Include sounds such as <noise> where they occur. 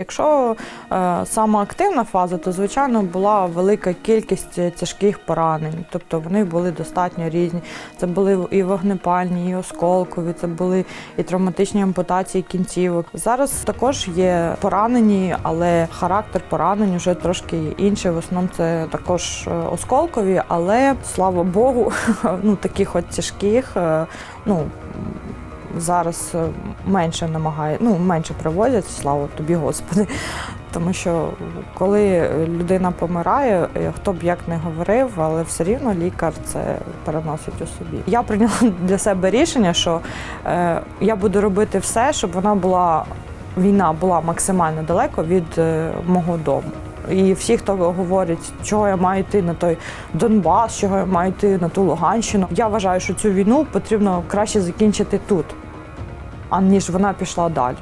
Якщо е, саме активна фаза, то звичайно була велика кількість тяжких поранень, тобто вони були достатньо різні. Це були і вогнепальні, і осколкові, це були і травматичні ампутації кінцівок. Зараз також є поранені, але характер поранень вже трошки інший. В основному це також е, осколкові, але слава Богу, <laughs> ну таких от тяжких, е, ну зараз е, менше намагає, ну менше привозять, слава тобі, Господи. <laughs> Тому що коли людина помирає, е, хто б як не говорив, але все рівно лікар це переносить у собі. Я прийняла <laughs> для себе рішення, що е, я буду робити все, щоб вона була війна була максимально далеко від е, мого дому. І всі, хто говорить, чого я маю йти на той Донбас, чого я маю йти на ту Луганщину. Я вважаю, що цю війну потрібно краще закінчити тут, аніж вона пішла далі.